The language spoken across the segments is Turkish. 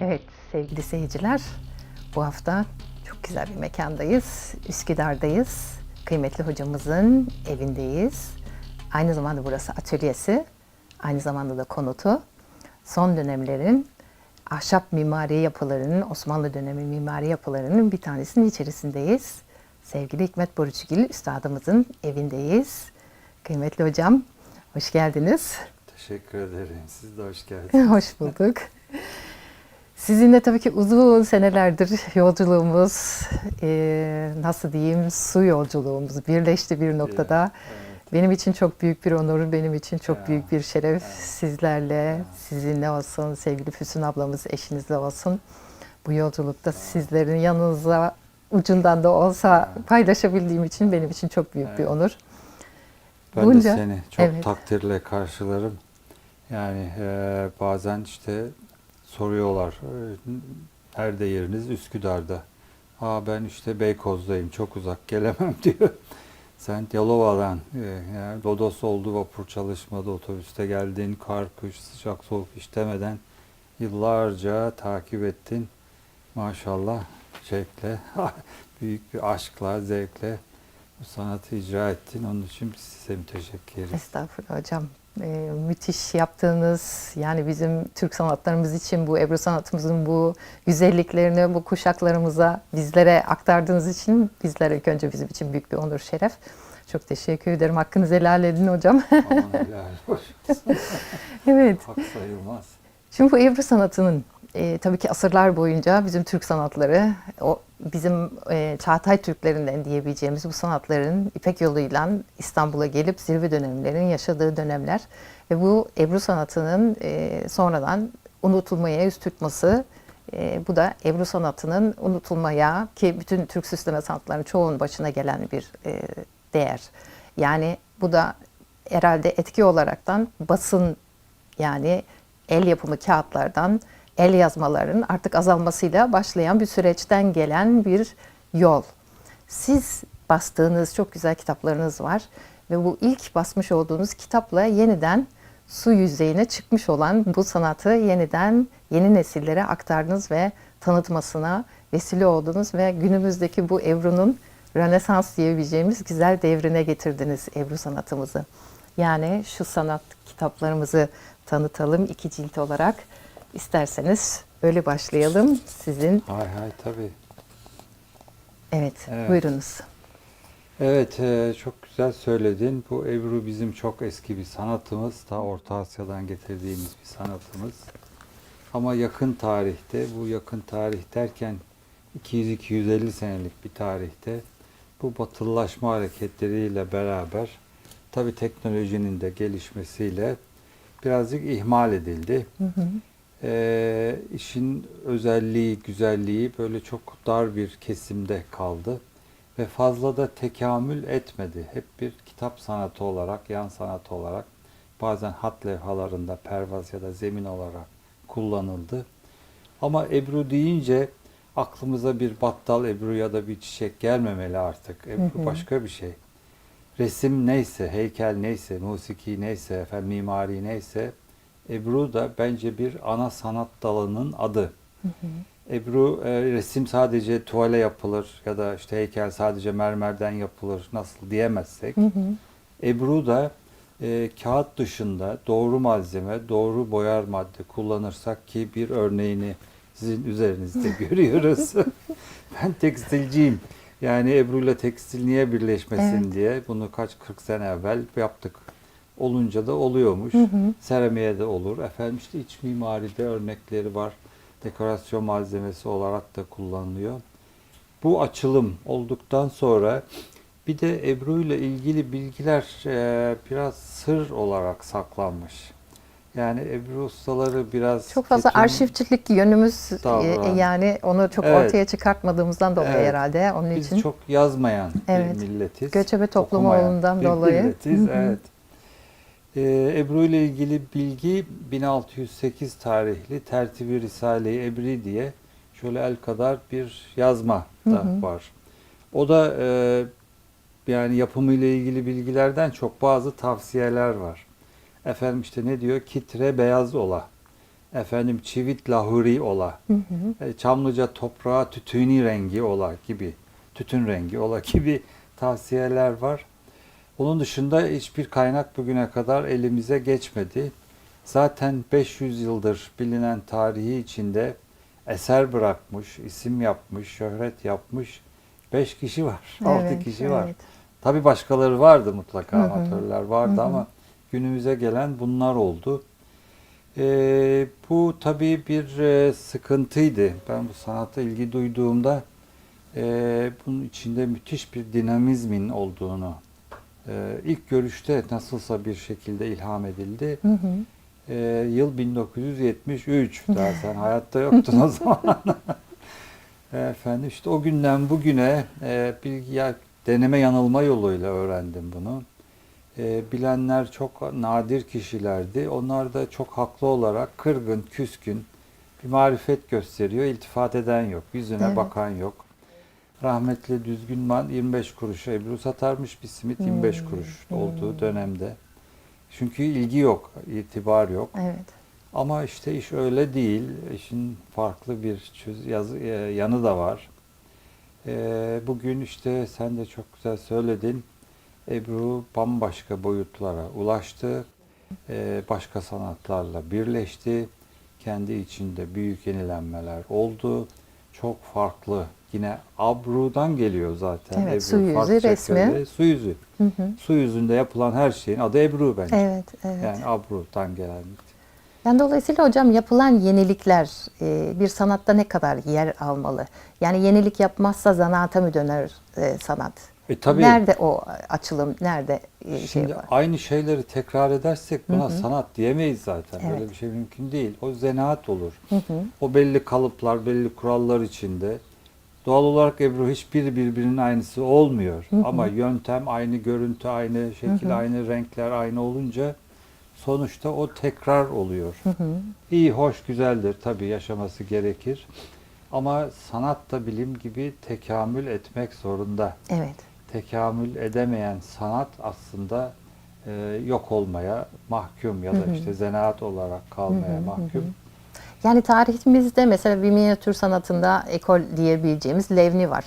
Evet sevgili seyirciler, bu hafta çok güzel bir mekandayız. Üsküdar'dayız. Kıymetli hocamızın evindeyiz. Aynı zamanda burası atölyesi, aynı zamanda da konutu. Son dönemlerin ahşap mimari yapılarının, Osmanlı dönemi mimari yapılarının bir tanesinin içerisindeyiz. Sevgili Hikmet Boruçgil Üstadımızın evindeyiz. Kıymetli hocam, hoş geldiniz. Teşekkür ederim. Siz de hoş geldiniz. Hoş bulduk. Sizinle tabii ki uzun senelerdir yolculuğumuz, eee, nasıl diyeyim, su yolculuğumuz birleşti bir noktada. Evet. Benim için çok büyük bir onur, benim için çok Ya, büyük bir şeref. evet. Sizlerle, Ya. sizinle olsun, sevgili Füsun ablamız, eşinizle olsun. Bu yolculukta sizlerin yanınıza ucundan da olsa Ya. paylaşabildiğim için benim için çok büyük bir Evet. onur. Ben Bunca- de seni çok Evet. takdirle karşılarım. Yani e, bazen işte soruyorlar. e, Nerede yeriniz? Üsküdar'da. Aa ben işte Beykoz'dayım. Çok uzak gelemem diyor. Sen Yalova'dan e, yani Lodos oldu vapur çalışmadı otobüste geldin kar kış sıcak soğuk hiç demeden yıllarca takip ettin maşallah zevkle büyük bir aşkla zevkle bu sanatı icra ettin onun için size müteşekkir ederiz. Estağfurullah hocam. Ee, müthiş yaptığınız yani bizim Türk sanatlarımız için bu Ebru sanatımızın bu güzelliklerini bu kuşaklarımıza bizlere aktardığınız için bizler ilk önce bizim için büyük bir onur şeref. Çok teşekkür ederim. Hakkınızı helal edin hocam. Aman helal olsun. evet. Hak sayılmaz. Şimdi bu Ebru sanatının e, tabii ki asırlar boyunca bizim Türk sanatları, o bizim e, Çağatay Türklerinden diyebileceğimiz bu sanatların İpek yoluyla İstanbul'a gelip zirve dönemlerin yaşadığı dönemler ve bu Ebru sanatının e, sonradan unutulmaya yüz tutması, e, bu da Ebru sanatının unutulmaya ki bütün Türk süsleme sanatlarının çoğunun başına gelen bir e, değer. Yani bu da herhalde etki olaraktan basın yani el yapımı kağıtlardan el yazmaların artık azalmasıyla başlayan bir süreçten gelen bir yol. Siz bastığınız çok güzel kitaplarınız var ve bu ilk basmış olduğunuz kitapla yeniden su yüzeyine çıkmış olan bu sanatı yeniden yeni nesillere aktardınız ve tanıtmasına vesile oldunuz ve günümüzdeki bu Ebru'nun Rönesans diyebileceğimiz güzel devrine getirdiniz Ebru sanatımızı. Yani şu sanat kitaplarımızı tanıtalım iki cilt olarak. İsterseniz öyle başlayalım. Sizin Hay hay tabii. evet, Evet. buyurunuz. Evet, e, çok güzel söyledin. Bu Ebru bizim çok eski bir sanatımız. Ta Orta Asya'dan getirdiğimiz bir sanatımız. Ama yakın tarihte, bu yakın tarih derken 200-250 senelik bir tarihte bu batılılaşma hareketleriyle beraber tabi teknolojinin de gelişmesiyle birazcık ihmal edildi. Hı hı. Ee, işin özelliği, güzelliği böyle çok dar bir kesimde kaldı ve fazla da tekamül etmedi. Hep bir kitap sanatı olarak, yan sanatı olarak bazen hat levhalarında pervaz ya da zemin olarak kullanıldı. Ama Ebru deyince aklımıza bir battal Ebru ya da bir çiçek gelmemeli artık. Ebru Hı hı. başka bir şey. Resim neyse, heykel neyse, musiki neyse, efendim mimari neyse Ebru da bence bir ana sanat dalının adı. Ebru e, resim sadece tuvale yapılır ya da işte heykel sadece mermerden yapılır nasıl diyemezsek. Hı hı. Ebru da e, kağıt dışında doğru malzeme, doğru boyar madde kullanırsak ki bir örneğini sizin üzerinizde görüyoruz. ben tekstilciyim. Yani Ebru ile tekstil niye birleşmesin Evet. diye bunu kaç 40 sene evvel yaptık. Olunca da oluyormuş. Hı hı. Seramiğe de olur. Efendim işte iç mimaride örnekleri var. Dekorasyon malzemesi olarak da kullanılıyor. Bu açılım olduktan sonra bir de Ebru ile ilgili bilgiler e, biraz sır olarak saklanmış. Yani Ebru ustaları biraz Çok fazla ketum- arşivcilik yönümüz e, Davran. yani onu çok Evet. ortaya çıkartmadığımızdan dolayı Evet. herhalde onun Biz için. çok yazmayan Evet. bir milletiz. Göçebe toplumu olduğundan dolayı. milletiz, evet. Ee, Ebru ile ilgili bilgi 1608 tarihli Tertibi Risale-i Ebri diye şöyle el kadar bir yazma da Hı hı. var. O da e, yani yapımı ile ilgili bilgilerden çok bazı tavsiyeler var. Efendim işte ne diyor? Kitre beyaz ola. efendim çivit lahuri ola, e, Çamlıca toprağa tütüni rengi ola gibi, tütün rengi ola gibi tavsiyeler var. Onun dışında hiçbir kaynak bugüne kadar elimize geçmedi. Zaten 500 yıldır bilinen tarihi içinde eser bırakmış, isim yapmış, şöhret yapmış 5 kişi var, 6 Evet, kişi var. evet. Tabii başkaları vardı mutlaka, Hı hı. amatörler vardı Hı hı. ama günümüze gelen bunlar oldu. Ee, bu tabii bir e, sıkıntıydı. Ben bu sanata ilgi duyduğumda e, bunun içinde müthiş bir dinamizmin olduğunu e, ilk görüşte nasılsa bir şekilde ilham edildi. Hı hı. E, yıl 1973. Daha sen hayatta yoktun o zaman. Efendim işte o günden bugüne e, bir ya, deneme yanılma yoluyla öğrendim bunu. E, bilenler çok nadir kişilerdi. Onlar da çok haklı olarak kırgın, küskün bir marifet gösteriyor. İltifat eden yok, yüzüne Evet. bakan yok. Rahmetli Düzgünman 25 kuruşa Ebru satarmış bir simit 25 Hmm, kuruş hmm. olduğu dönemde. Çünkü ilgi yok, itibar yok. Evet. Ama işte iş öyle değil. İşin farklı bir çöz, yazı, e, yanı da var. E, bugün işte sen de çok güzel söyledin. Ebru bambaşka boyutlara ulaştı. E, başka sanatlarla birleşti. Kendi içinde büyük yenilenmeler oldu. Çok farklı. Yine Abru'dan geliyor zaten. Evet, Ebru su yüzü resmi. Su yüzü. Hı hı. Su yüzünde yapılan her şeyin adı Ebru bence. Evet, evet. Yani Abru'dan gelen. Yani dolayısıyla hocam yapılan yenilikler e, bir sanatta ne kadar yer almalı? Yani yenilik yapmazsa zanaata mı döner e, sanat? E tabii. Nerede o açılım, nerede e, şey Şimdi var? aynı şeyleri tekrar edersek buna Hı hı. sanat diyemeyiz zaten. Evet. Böyle bir şey mümkün değil. O zanaat olur. Hı hı. O belli kalıplar, belli kurallar içinde. Doğal olarak Ebru hiçbiri birbirinin aynısı olmuyor. Hı hı. Ama yöntem aynı, görüntü aynı, şekil Hı hı. aynı, renkler aynı olunca sonuçta o tekrar oluyor. Hı hı. İyi, hoş, güzeldir. Tabii yaşaması gerekir. Ama sanat da bilim gibi tekamül etmek zorunda Evet. tekamül edemeyen sanat aslında e, yok olmaya mahkum ya da Hı hı. işte zanaat olarak kalmaya Hı hı, hı mahkum. hı. Yani tarihimizde mesela bir minyatür sanatında ekol diyebileceğimiz Levni var.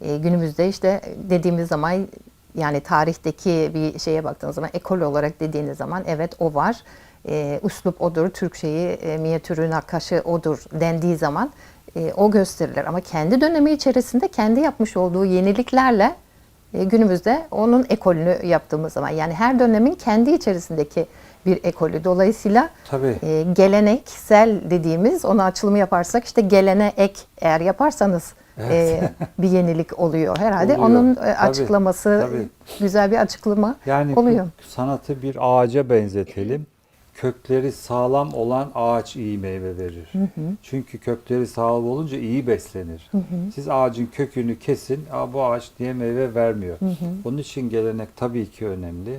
E, günümüzde işte dediğimiz zaman yani tarihteki bir şeye baktığınız zaman ekol olarak dediğiniz zaman evet o var. E, üslup odur, Türk şeyi, e, minyatürü, nakkaşı odur dendiği zaman e, o gösterilir. Ama kendi dönemi içerisinde kendi yapmış olduğu yeniliklerle e, günümüzde onun ekolünü yaptığımız zaman yani her dönemin kendi içerisindeki bir ekolü. Dolayısıyla Tabii. e, geleneksel dediğimiz onu açılımı yaparsak işte gelene ek eğer yaparsanız e, bir yenilik oluyor herhalde. Oluyor. Onun e, Tabii, açıklaması tabii. güzel bir açıklama Yani oluyor. bu sanatı bir ağaca benzetelim. Kökleri sağlam olan ağaç iyi meyve verir. Çünkü kökleri sağlam olunca iyi beslenir. Siz ağacın kökünü kesin, Aa, bu ağaç diye meyve vermiyor. Onun için gelenek tabii ki önemli.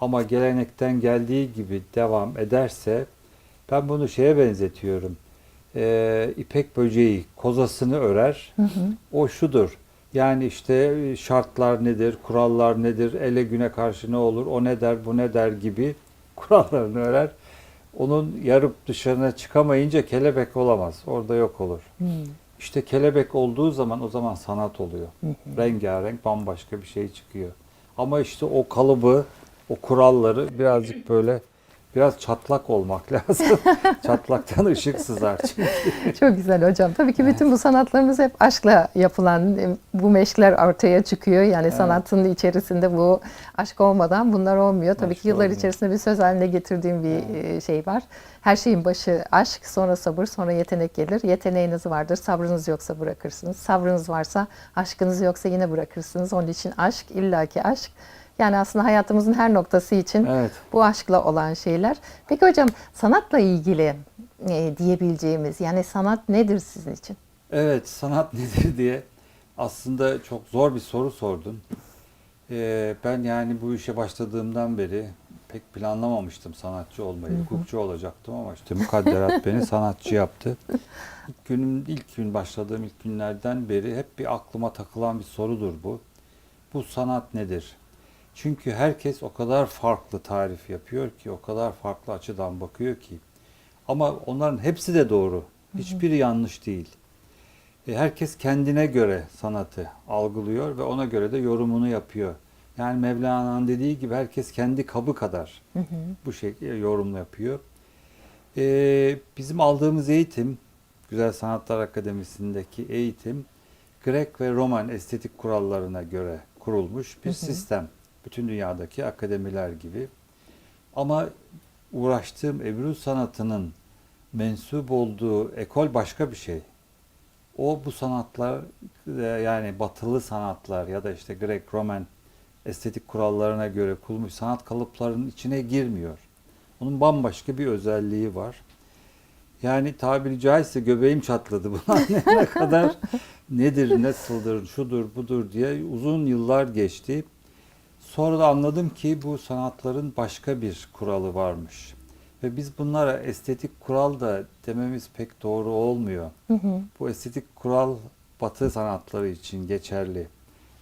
Ama gelenekten geldiği gibi devam ederse, ben bunu şeye benzetiyorum. Ee, ipek böceği kozasını örer, o şudur. Yani işte şartlar nedir, kurallar nedir, ele güne karşı ne olur, o ne der, bu ne der gibi kurallarını örer. Onun yarıp dışarına çıkamayınca kelebek olamaz. Orada yok olur. Hmm. İşte kelebek olduğu zaman o zaman sanat oluyor. Rengarenk bambaşka bir şey çıkıyor. Ama işte o kalıbı, o kuralları birazcık böyle biraz çatlak olmak lazım. Çatlaktan ışık sızar çünkü. Çok güzel hocam. Tabii ki bütün bu sanatlarımız hep aşkla yapılan e, bu meşkler ortaya çıkıyor. Yani sanatın içerisinde bu aşk olmadan bunlar olmuyor. Tabii Aşk ki yıllar olmuyor. içerisinde bir söz haline getirdiğim bir e, şey var. Her şeyin başı aşk, sonra sabır, sonra yetenek gelir. Yeteneğiniz vardır, sabrınız yoksa bırakırsınız. Sabrınız varsa, aşkınız yoksa yine bırakırsınız. Onun için aşk, illaki aşk. Yani aslında hayatımızın her noktası için Evet. bu aşkla olan şeyler. Peki hocam sanatla ilgili e, diyebileceğimiz yani sanat nedir sizin için? Evet, sanat nedir diye aslında çok zor bir soru sordun. Ee, ben yani bu işe başladığımdan beri pek planlamamıştım sanatçı olmayı. Hukukçu olacaktım ama işte mukadderat beni sanatçı yaptı. İlk günüm, ilk gün başladığım ilk günlerden beri hep bir aklıma takılan bir sorudur bu. Bu sanat nedir? Çünkü herkes o kadar farklı tarif yapıyor ki, o kadar farklı açıdan bakıyor ki. Ama onların hepsi de doğru. Hiçbiri yanlış değil. E, herkes kendine göre sanatı algılıyor ve ona göre de yorumunu yapıyor. Yani Mevlana'nın dediği gibi herkes kendi kabı kadar Hı hı. bu şekilde yorum yapıyor. E, bizim aldığımız eğitim, Güzel Sanatlar Akademisi'ndeki eğitim, Grek ve Roman estetik kurallarına göre kurulmuş bir Hı hı. sistem. Bütün dünyadaki akademiler gibi. Ama uğraştığım Ebru sanatının mensup olduğu ekol başka bir şey. O bu sanatlar e, yani batılı sanatlar ya da işte Grek, Roman estetik kurallarına göre kurulmuş sanat kalıplarının içine girmiyor. Onun bambaşka bir özelliği var. Yani tabiri caizse göbeğim çatladı bunu anlayana kadar nedir, nasıldır, şudur, budur diye uzun yıllar geçti. Sonra da anladım ki bu sanatların başka bir kuralı varmış. Ve biz bunlara estetik kural da dememiz pek doğru olmuyor. Hı hı. Bu estetik kural batı sanatları için geçerli.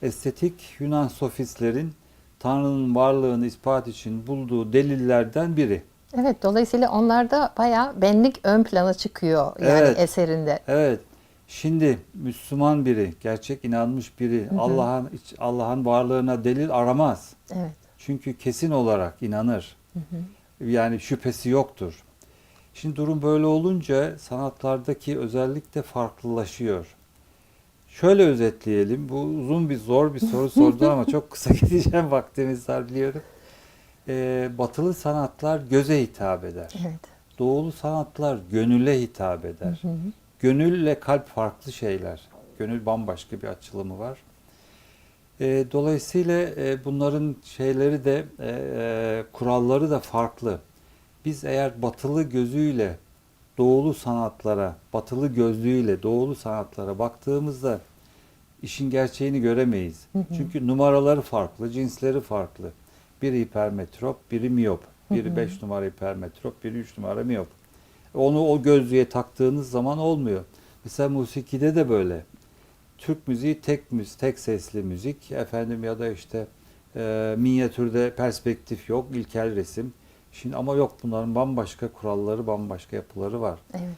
Estetik Yunan sofistlerin Tanrı'nın varlığını ispat için bulduğu delillerden biri. Evet, dolayısıyla onlarda bayağı benlik ön plana çıkıyor yani Evet. eserinde. Evet. Şimdi Müslüman biri, gerçek inanmış biri Hı hı. Allah'ın Allah'ın varlığına delil aramaz. Evet. Çünkü kesin olarak inanır. Hı hı. Yani şüphesi yoktur. Şimdi durum böyle olunca sanatlardaki özellik de farklılaşıyor. Şöyle özetleyelim. Bu uzun bir zor bir soru sordun ama çok kısa gideceğim vaktimiz var biliyorum. Ee, batılı sanatlar göze hitap eder. Evet. Doğulu sanatlar gönüle hitap eder. Hı hı. Gönülle kalp farklı şeyler. Gönül bambaşka bir açılımı var. E, dolayısıyla e, bunların şeyleri de e, e, kuralları da farklı. Biz eğer batılı gözüyle doğulu sanatlara, batılı gözlüğüyle doğulu sanatlara baktığımızda işin gerçeğini göremeyiz. Hı hı. Çünkü numaraları farklı, cinsleri farklı. Biri hipermetrop, biri miyop. Biri hı. 5 numara hipermetrop, biri 3 numara miyop. Onu o gözlüğe taktığınız zaman olmuyor. Mesela musikide de böyle. Türk müziği tek müzik, tek sesli müzik. Efendim ya da işte e, minyatürde perspektif yok, ilkel resim. Şimdi ama yok bunların bambaşka kuralları, bambaşka yapıları var. Evet.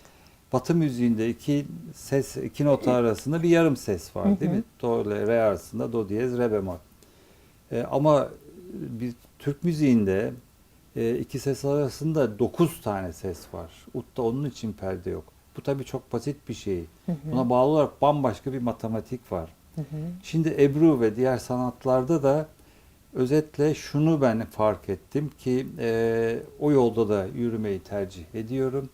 Batı müziğinde iki ses, iki nota arasında bir yarım ses var değil mi? Do ile re arasında do diyez re bemol. E, ama bir Türk müziğinde e, iki ses arasında dokuz tane ses var. Utta onun için perde yok. Bu tabii çok basit bir şey. Hı hı. Buna bağlı olarak bambaşka bir matematik var. Hı hı. Şimdi Ebru ve diğer sanatlarda da özetle şunu ben fark ettim ki e, o yolda da yürümeyi tercih ediyorum.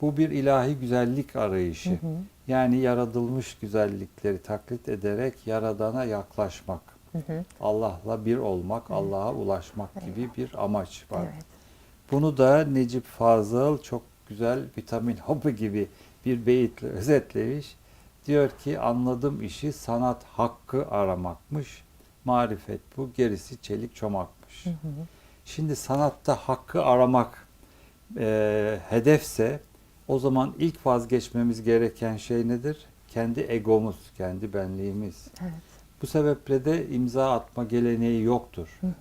Bu bir ilahi güzellik arayışı. Hı hı. Yani yaratılmış güzellikleri taklit ederek Yaradan'a yaklaşmak. Allah'la bir olmak. Allah'a ulaşmak gibi bir amaç var. Evet. Bunu da Necip Fazıl çok güzel vitamin hapı gibi bir beyitle özetlemiş. Diyor ki anladım işi sanat hakkı aramakmış. Marifet bu gerisi çelik çomakmış. Hı hı. Şimdi sanatta hakkı aramak e, hedefse o zaman ilk vazgeçmemiz gereken şey nedir? Kendi egomuz, kendi benliğimiz. Evet. Bu sebeple de imza atma geleneği yoktur. Hı hı.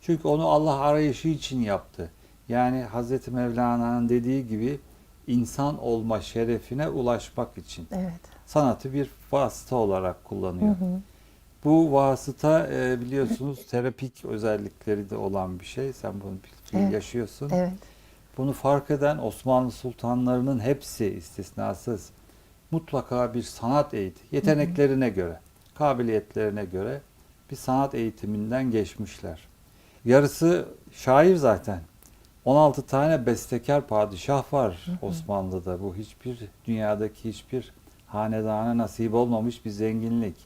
Çünkü onu Allah arayışı için yaptı. Yani Hz. Mevlana'nın dediği gibi insan olma şerefine ulaşmak için. Evet. Sanatı bir vasıta olarak Hı kullanıyor. hı. Bu vasıta e, biliyorsunuz terapik özellikleri de olan bir şey. Sen bunu Evet. yaşıyorsun. Evet. Bunu fark eden Osmanlı sultanlarının hepsi istisnasız mutlaka bir sanat eğitimi, yeteneklerine göre, kabiliyetlerine göre bir sanat eğitiminden geçmişler. Yarısı şair zaten. 16 tane bestekar padişah var Hı hı. Osmanlı'da. Bu hiçbir dünyadaki hiçbir hanedana nasip olmamış bir zenginlik.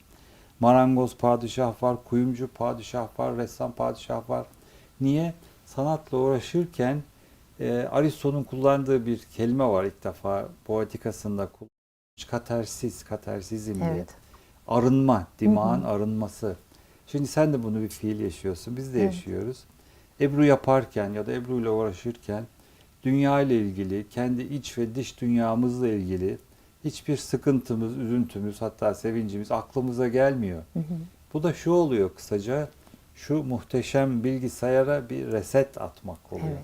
Marangoz padişah var, kuyumcu padişah var, ressam padişah var. Niye? Sanatla uğraşırken e, Aristo'nun kullandığı bir kelime var ilk defa poetikasında kullanmış. Katersis, katersizm diye. Evet. Arınma, dimağın Hı hı. arınması. Şimdi sen de bunu bir fiil yaşıyorsun, biz de Evet. yaşıyoruz. Ebru yaparken ya da Ebru ile uğraşırken dünya ile ilgili, kendi iç ve dış dünyamızla ilgili hiçbir sıkıntımız, üzüntümüz, hatta sevincimiz aklımıza gelmiyor. Hı hı. Bu da şu oluyor kısaca, şu muhteşem bilgisayara bir reset atmak oluyor. Evet.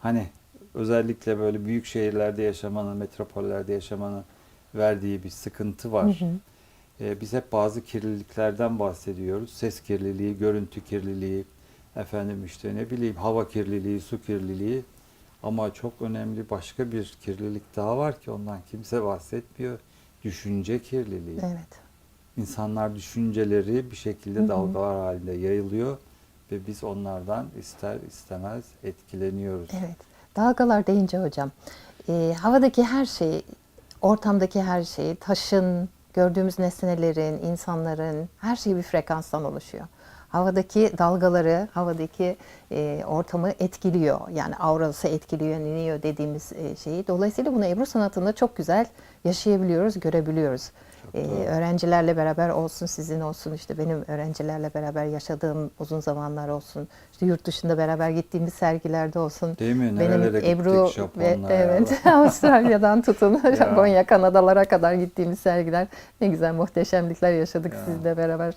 Hani özellikle böyle büyük şehirlerde yaşamanın, metropollerde yaşamanın verdiği bir sıkıntı var. Ee, biz hep bazı kirliliklerden bahsediyoruz. Ses kirliliği, görüntü kirliliği, efendim işte ne bileyim hava kirliliği, su kirliliği. Ama çok önemli başka bir kirlilik daha var ki ondan kimse bahsetmiyor. Düşünce kirliliği. Evet. İnsanlar düşünceleri bir şekilde Hı hı. dalgalar halinde yayılıyor ve biz onlardan ister istemez etkileniyoruz. Evet. Dalgalar deyince hocam, e, havadaki her şey, ortamdaki her şey, taşın, gördüğümüz nesnelerin, insanların, her şey bir frekanstan oluşuyor. Havadaki dalgaları, havadaki e, ortamı etkiliyor. Yani aurası etkiliyor, niniyor dediğimiz e, şeyi. Dolayısıyla bunu Ebru sanatında çok güzel yaşayabiliyoruz, görebiliyoruz. Çok E, doğru. öğrencilerle beraber olsun, sizin olsun, işte benim öğrencilerle beraber yaşadığım uzun zamanlar olsun, işte yurt dışında beraber gittiğimiz sergilerde olsun. Değil mi? Benim gittik Ebru ve evet Avustralya'dan tutun Ya. Japonya, Kanadalara kadar gittiğimiz sergiler ne güzel muhteşemlikler yaşadık Ya. sizle beraber.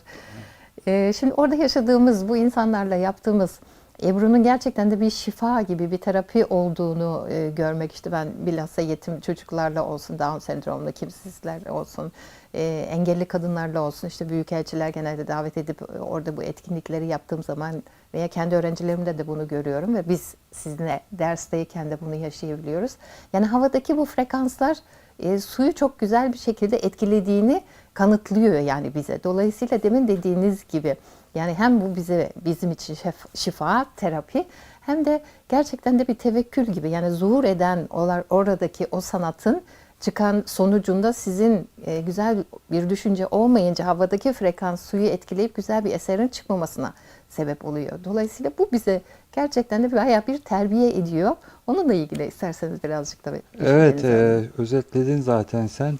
Ee, şimdi orada yaşadığımız bu insanlarla yaptığımız Ebru'nun gerçekten de bir şifa gibi bir terapi olduğunu e, görmek işte ben bilhassa yetim çocuklarla olsun, Down sendromlu kimsizler olsun, e, engelli kadınlarla olsun işte büyükelçiler genelde davet edip e, orada bu etkinlikleri yaptığım zaman veya kendi öğrencilerimde de bunu görüyorum ve biz sizinle dersteyken de bunu yaşayabiliyoruz. Yani havadaki bu frekanslar e, suyu çok güzel bir şekilde etkilediğini kanıtlıyor yani bize. Dolayısıyla demin dediğiniz gibi yani hem bu bize bizim için şifa, terapi hem de gerçekten de bir tevekkül gibi yani zuhur eden olar oradaki o sanatın çıkan sonucunda sizin e, güzel bir düşünce olmayınca havadaki frekans suyu etkileyip güzel bir eserin çıkmamasına sebep oluyor. Dolayısıyla bu bize gerçekten de bayağı bir terbiye ediyor. Onunla ilgili isterseniz birazcık da Evet, e, özetledin zaten sen.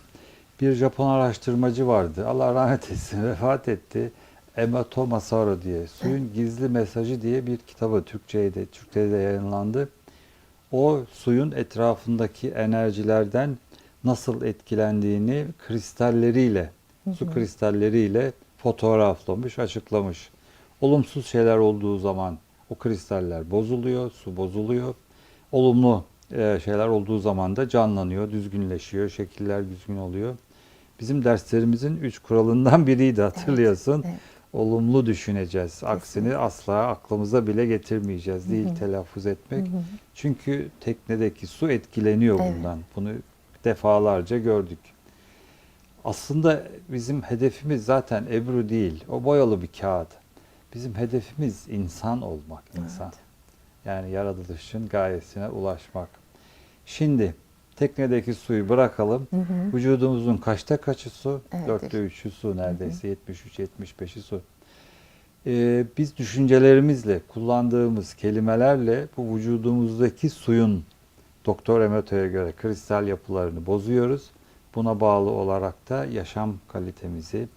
Bir Japon araştırmacı vardı. Allah rahmet etsin, vefat etti. Emma Tomasaro diye. Suyun Gizli Mesajı diye bir kitabı Türkçe'de, de Türkçe'de de yayınlandı. O suyun etrafındaki enerjilerden nasıl etkilendiğini kristalleriyle, su kristalleriyle fotoğraflamış, açıklamış. Olumsuz şeyler olduğu zaman o kristaller bozuluyor, su bozuluyor. Olumlu e, şeyler olduğu zaman da canlanıyor, düzgünleşiyor, şekiller düzgün oluyor. Bizim derslerimizin üç kuralından biriydi hatırlıyorsun. evet. Olumlu düşüneceğiz. Aksini Kesinlikle. asla aklımıza bile getirmeyeceğiz. Değil telaffuz etmek. Çünkü teknedeki su etkileniyor Evet. bundan. Bunu defalarca gördük. Aslında bizim hedefimiz zaten Ebru değil. O boyalı bir kağıt. Bizim hedefimiz insan olmak, insan. Evet. Yani yaratılışın gayesine ulaşmak. Şimdi teknedeki suyu bırakalım. Hı hı. Vücudumuzun kaçta kaçı su? Evet, Dörtte üçü su neredeyse. 73-75'i su. Ee, biz düşüncelerimizle, kullandığımız kelimelerle bu vücudumuzdaki suyun Doktor Emeto'ya göre kristal yapılarını bozuyoruz. Buna bağlı olarak da yaşam kalitemizi,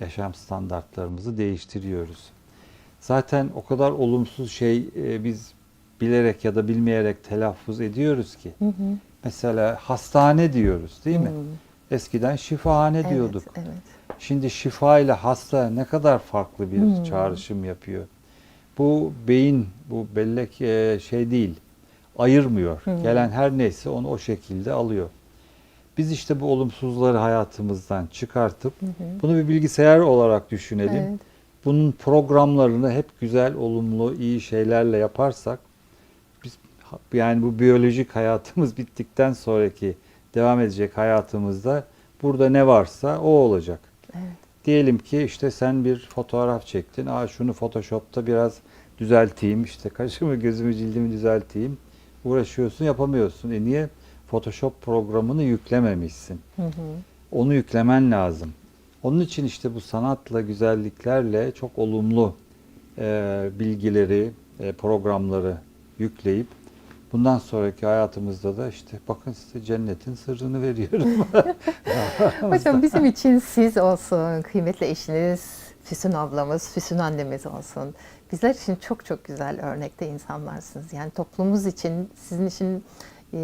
yaşam standartlarımızı değiştiriyoruz. Zaten o kadar olumsuz şey e, biz bilerek ya da bilmeyerek telaffuz ediyoruz ki. Hı hı. Mesela hastane diyoruz değil mi? Hmm. Eskiden şifahane Evet, diyorduk. Evet. Şimdi şifa ile hasta ne kadar farklı bir Hmm. çağrışım yapıyor. Bu beyin, bu bellek e, şey değil, ayırmıyor. Hmm. Gelen her neyse onu o şekilde alıyor. Biz işte bu olumsuzları hayatımızdan çıkartıp Hı hı. bunu bir bilgisayar olarak düşünelim. Evet. Bunun programlarını hep güzel, olumlu, iyi şeylerle yaparsak yani bu biyolojik hayatımız bittikten sonraki devam edecek hayatımızda burada ne varsa o olacak. Evet. Diyelim ki işte sen bir fotoğraf çektin. Aa şunu Photoshop'ta biraz düzelteyim. işte kaşımı, gözümü, cildimi düzelteyim. Uğraşıyorsun, yapamıyorsun. E niye? Photoshop programını yüklememişsin. Hı hı. Onu yüklemen lazım. Onun için işte bu sanatla, güzelliklerle çok olumlu e, bilgileri, e, programları yükleyip bundan sonraki hayatımızda da işte bakın size cennetin sırrını veriyorum. Hocam bizim için siz olsun, kıymetli eşiniz, Füsun ablamız, Füsun annemiz olsun. Bizler için çok çok güzel örnekte insanlarsınız. Yani toplumumuz için, sizin için e,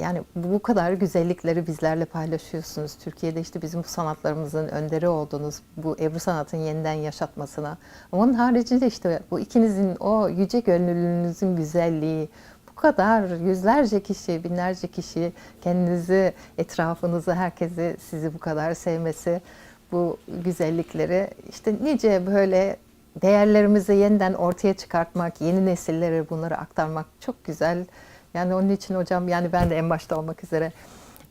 yani bu kadar güzellikleri bizlerle paylaşıyorsunuz. Türkiye'de işte bizim bu sanatlarımızın önderi olduğunuz, bu Ebru sanatın yeniden yaşatmasına. Onun haricinde işte bu ikinizin o yüce gönüllülüğünüzün güzelliği, bu kadar yüzlerce kişi, binlerce kişi kendinizi, etrafınızı, herkesi sizi bu kadar sevmesi, bu güzellikleri işte nice böyle değerlerimizi yeniden ortaya çıkartmak, yeni nesillere bunları aktarmak çok güzel. Yani onun için hocam yani ben de en başta olmak üzere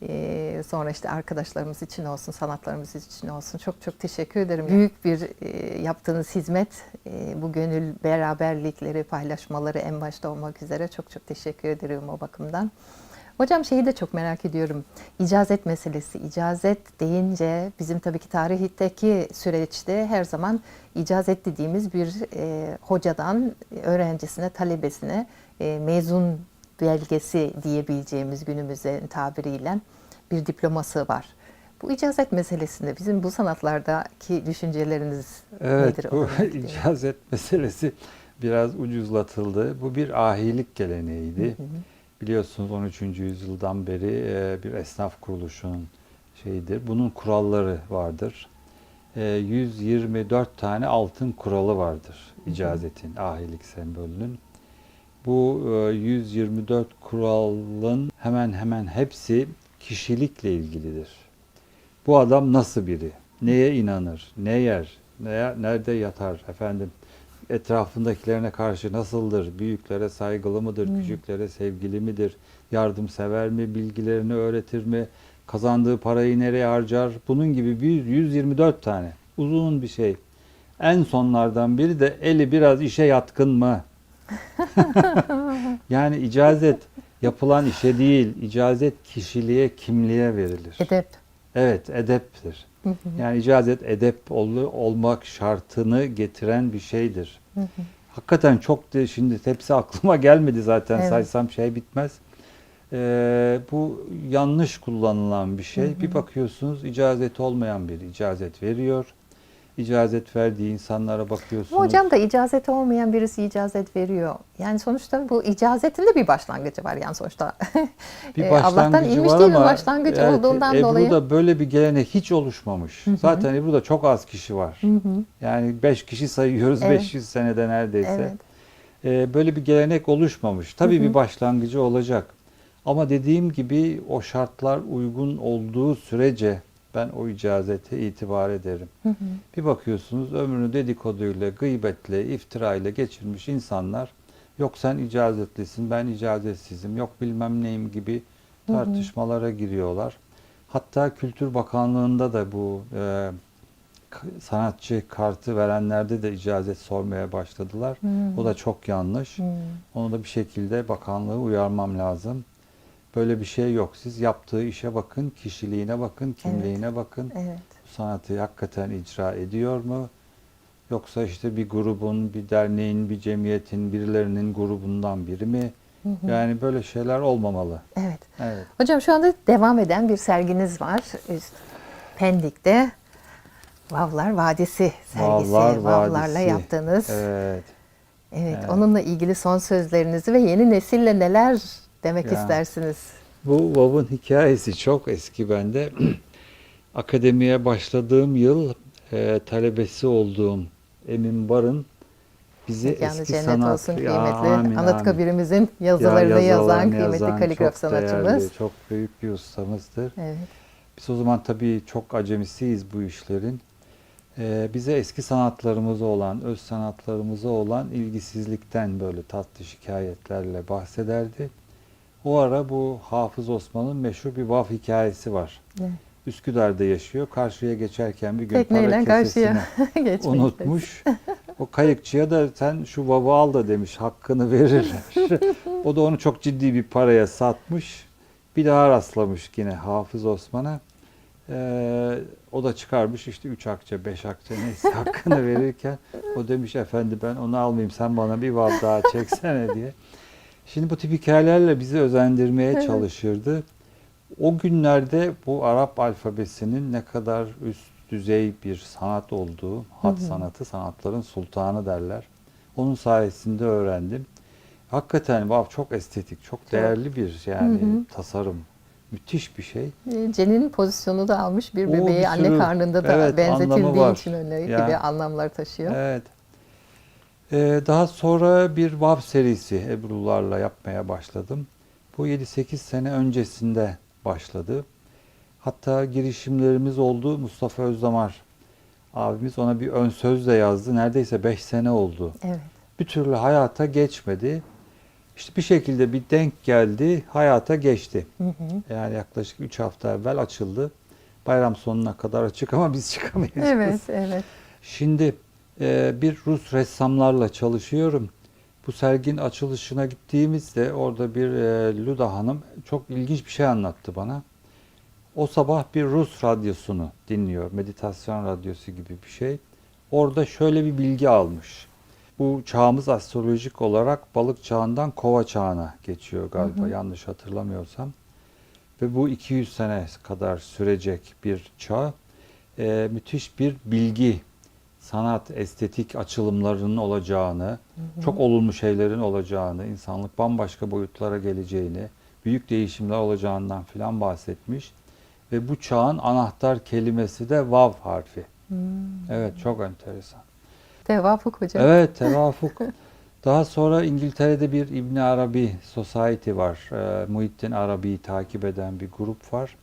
ee, sonra işte arkadaşlarımız için olsun, sanatlarımız için olsun çok çok teşekkür ederim. Büyük bir e, yaptığınız hizmet, e, bu gönül beraberlikleri, paylaşmaları en başta olmak üzere çok çok teşekkür ederim o bakımdan. Hocam şeyi de çok merak ediyorum. İcazet meselesi. İcazet deyince bizim tabii ki tarihteki süreçte her zaman icazet dediğimiz bir e, hocadan öğrencisine, talebesine e, mezun belgesi diyebileceğimiz günümüzün tabiriyle bir diploması var. Bu icazet meselesinde bizim bu sanatlardaki düşünceleriniz Evet nedir? bu icazet meselesi biraz ucuzlatıldı. Bu bir ahilik geleneğiydi. Biliyorsunuz 13. yüzyıldan beri e, bir esnaf kuruluşunun şeyidir. Bunun kuralları vardır. E, 124 tane altın kuralı vardır icazetin, ahilik sembolünün. Bu e, 124 kuralın hemen hemen hepsi kişilikle ilgilidir. Bu adam nasıl biri? Neye inanır? Ne yer? Neye, nerede yatar? Efendim etrafındakilerine karşı nasıldır? Büyüklere saygılı mıdır? Hmm. Küçüklere sevgili midir? Yardımsever mi? Bilgilerini öğretir mi? Kazandığı parayı nereye harcar? Bunun gibi bir 124 tane. Uzun bir şey. En sonlardan biri de eli biraz işe yatkın mı? yani icazet yapılan işe değil, icazet kişiliğe, kimliğe verilir. Edep. Evet, edeptir. Yani icazet edep ol- olmak şartını getiren bir şeydir. Hakikaten çok de şimdi hepsi aklıma gelmedi zaten Evet. saysam şey bitmez. Ee, bu yanlış kullanılan bir şey. Bir bakıyorsunuz icazet olmayan bir icazet veriyor. İcazet verdiği insanlara bakıyorsunuz. Ama hocam da icazeti olmayan birisi icazet veriyor. Yani sonuçta bu icazetin de bir başlangıcı var yani sonuçta. bir Ee, başlangıcı Allah'tan inmiş var değil mi ama başlangıcı evet, olduğundan Ebru'da dolayı. böyle bir gelenek hiç oluşmamış. Zaten Ebru'da çok az kişi var. Hı hı. Yani 5 kişi sayıyoruz Evet. 500 senede neredeyse. Evet. Ee, böyle bir gelenek oluşmamış. Tabii Hı hı. bir başlangıcı olacak. Ama dediğim gibi o şartlar uygun olduğu sürece ben o icazete itibar ederim. Hı hı. Bir bakıyorsunuz ömrünü dedikoduyla, gıybetle, iftirayla geçirmiş insanlar yok sen icazetlisin, ben icazetsizim, yok bilmem neyim gibi Hı hı. tartışmalara giriyorlar. Hatta Kültür Bakanlığı'nda da bu e, sanatçı kartı verenlerde de icazet sormaya başladılar. Hı. O da çok yanlış. Hı. Onu da bir şekilde bakanlığı uyarmam lazım. Böyle bir şey yok. Siz yaptığı işe bakın, kişiliğine bakın, kimliğine bakın. Evet. Sanatı hakikaten icra ediyor mu? Yoksa işte bir grubun, bir derneğin, bir cemiyetin, birilerinin grubundan biri mi? Hı hı. Yani böyle şeyler olmamalı. Evet. Evet. Hocam şu anda devam eden bir serginiz var. Üst- Pendik'te Vavlar Vadisi sergisi. Vavlar Vavlarla Vadisi. yaptığınız. Evet. Evet. Evet. Onunla ilgili son sözlerinizi ve yeni nesille neler demek Ya. istersiniz? Bu Vav'ın hikayesi çok eski bende. Akademiye başladığım yıl e, talebesi olduğum Emin Barın bizi Mekanı eski cennet sanat olsun Ya, kıymetli. amin, Anıtkabir'imizin yazılarını Ya, yazan kıymetli yazan kaligraf çok değerli, sanatçımız. çok büyük bir ustamızdır. Evet. Biz o zaman tabii çok acemisiyiz bu işlerin. Ee, bize eski sanatlarımıza olan, öz sanatlarımıza olan ilgisizlikten böyle tatlı şikayetlerle bahsederdi. O ara bu Hafız Osman'ın meşhur bir vav hikayesi var. Evet. Üsküdar'da yaşıyor. Karşıya geçerken bir gün Tekneyle para kesesini unutmuş. O kayıkçıya da sen şu vavı al da demiş hakkını verirler. o da onu çok ciddi bir paraya satmış. Bir daha rastlamış yine Hafız Osman'a. Ee, o da çıkarmış işte 3 akçe 5 akçe neyse hakkını verirken o demiş efendi ben onu almayayım sen bana bir vav daha çeksene diye. Şimdi bu tip hikayelerle bizi özendirmeye çalışırdı. O günlerde bu Arap alfabesinin ne kadar üst düzey bir sanat olduğu, hat sanatı, sanatların sultanı derler. Onun sayesinde öğrendim. Hakikaten vav çok estetik, çok değerli bir yani Hı hı. tasarım. Müthiş bir şey. E, Cenin pozisyonu da almış bir bebeği bir anne sürü- karnında da evet, benzetildiği için öyle gibi anlamlar taşıyor. Evet. Ee, daha sonra bir Vav serisi Ebru'larla yapmaya başladım. Bu 7-8 sene öncesinde başladı. Hatta girişimlerimiz oldu. Mustafa Özdamar abimiz ona bir ön söz de yazdı. Neredeyse 5 sene oldu. Evet. Bir türlü hayata geçmedi. İşte bir şekilde bir denk geldi, hayata geçti. Hı hı. Yani yaklaşık 3 hafta evvel açıldı. Bayram sonuna kadar açık ama biz çıkamıyoruz. Evet, evet. Şimdi bir Rus ressamlarla çalışıyorum. Bu serginin açılışına gittiğimizde orada bir e, Luda Hanım çok ilginç bir şey anlattı bana. O sabah bir Rus radyosunu dinliyor. Meditasyon radyosu gibi bir şey. Orada şöyle bir bilgi almış. Bu çağımız astrolojik olarak balık çağından kova çağına geçiyor galiba Hı hı. yanlış hatırlamıyorsam. Ve bu 200 sene kadar sürecek bir çağ. E, müthiş bir bilgi, sanat, estetik açılımlarının olacağını, çok olumlu şeylerin olacağını, insanlık bambaşka boyutlara geleceğini, büyük değişimler olacağından filan bahsetmiş. Ve bu çağın anahtar kelimesi de vav harfi. Hmm. Evet çok enteresan. Tevafuk hocam. Evet tevafuk. Daha sonra İngiltere'de bir İbn Arabi Society var. Ee, Muhittin Arabi'yi takip eden bir grup var.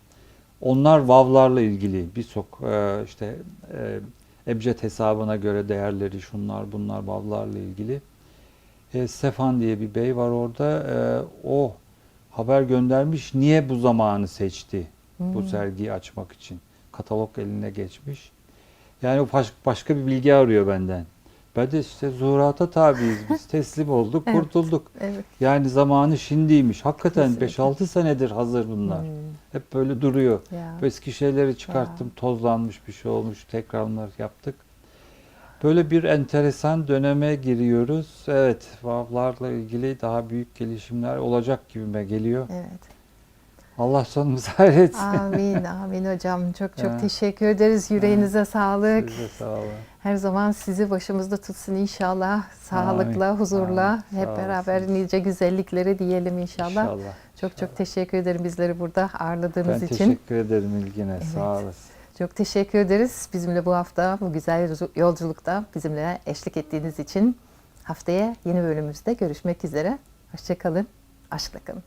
Onlar vavlarla ilgili birçok e, işte e, ebced hesabına göre değerleri şunlar bunlar vavlarla ilgili. E, Stefan diye bir bey var orada. E, o haber göndermiş. Niye bu zamanı seçti bu Hmm. sergiyi açmak için? Katalog eline geçmiş. Yani o baş- başka bir bilgi arıyor benden. Ben de işte zuhurata tabiiz biz. Teslim olduk, Evet. kurtulduk. Evet. Yani zamanı şimdiymiş. Hakikaten Kesinlikle. 5-6 senedir hazır bunlar. Hmm. Hep böyle duruyor. Ya. Eski şeyleri çıkarttım. Tozlanmış bir şey olmuş. Tekrar onları yaptık. Böyle bir enteresan döneme giriyoruz. Evet, vavlarla ilgili daha büyük gelişimler olacak gibime geliyor. Evet. Allah sonumuzu hayretsin. Amin, amin hocam. Çok çok Ha. teşekkür ederiz. Yüreğinize sağlık. Size sağ olun. Her zaman sizi başımızda tutsun inşallah. Sağlıkla, Amin, huzurla. amin. Sağ Hep beraber olasınız. nice güzellikleri diyelim inşallah. İnşallah. Çok çok inşallah. teşekkür ederim bizleri burada ağırladığınız Ben için. teşekkür ederim ilgine. Evet. Sağ olasın. Çok teşekkür ederiz. Bizimle bu hafta bu güzel yolculukta bizimle eşlik ettiğiniz için. Haftaya yeni bölümümüzde görüşmek üzere. Hoşçakalın. Aşkla kalın.